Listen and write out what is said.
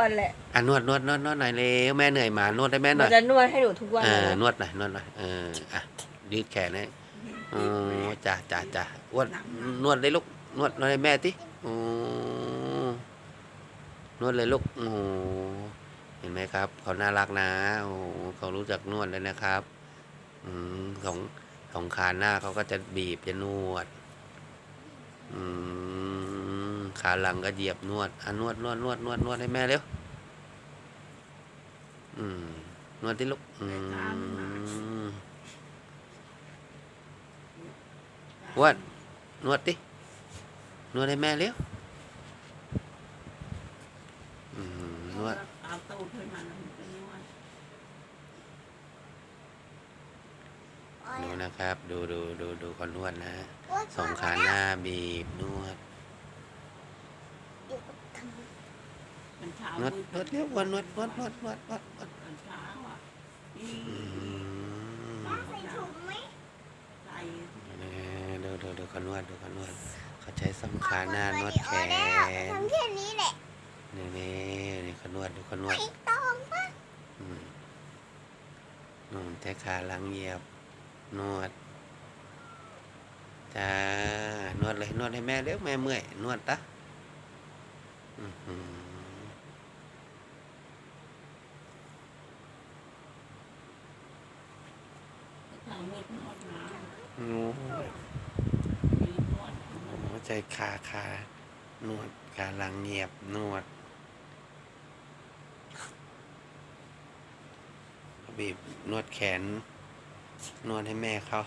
วันแหละอะนวดนวดนวดนวดหน่อยเร็วแม่เหนื่อยหมานวดได้แม่หมัน่นอยจะนวดให้หนูทุกวันเอเลยอนะนวดหน่อยนวดหน่อยเอออะยืดแขนให้โอ้จ้าจ้าจ้าอ้วนนวดเลยลูกนวดนวดให้แม่ติโอ้นวดเลยลูกโอ้เห็นไหมครับเขาน่ารักนะโอ้เขารู้จักนวดเลยนะครับ อืมสองสองขาหน้าเขาก็จะบีบจะนวด อืม ขาหลังก็เหยียบนวดอะนวดนวดนวดนวดนวดให้แม่เร็วอืมนวดที่ลูกอืมอ้วดนวดดินวดให้แม่เร็วอืมนวดเอาตูดขึ้นมาแล้วมันก็นวดดูนะครับ ดูดูดูดูคนนวดนะสองขาหน้าบีบนวด นเช้านวดนวดเร็วอ้วนนวดนวดนวดนวดนวดนวดมันเช้าอะนี่อืมใส่ถุงไหมใส่ดูดูดูเขานวดดูเขานวดเขาใช้สองขาหน้านวดแขนทำแค่นี้แหละนี่นี่นี่เขานวดดูเขานวดไม่ต้องปะอืมอืมใช้ขาหลังเหยียบนวดจ้านวดเลยนวดให้แม่เร็วแม่เมื่อยนวดตะอื้อหือ ทาง มืดนวดน้โอ้ยืนนวดโหใจคาคานวดกาลังเงียบนวดบีบนวดแขน นวดให้แม่เขา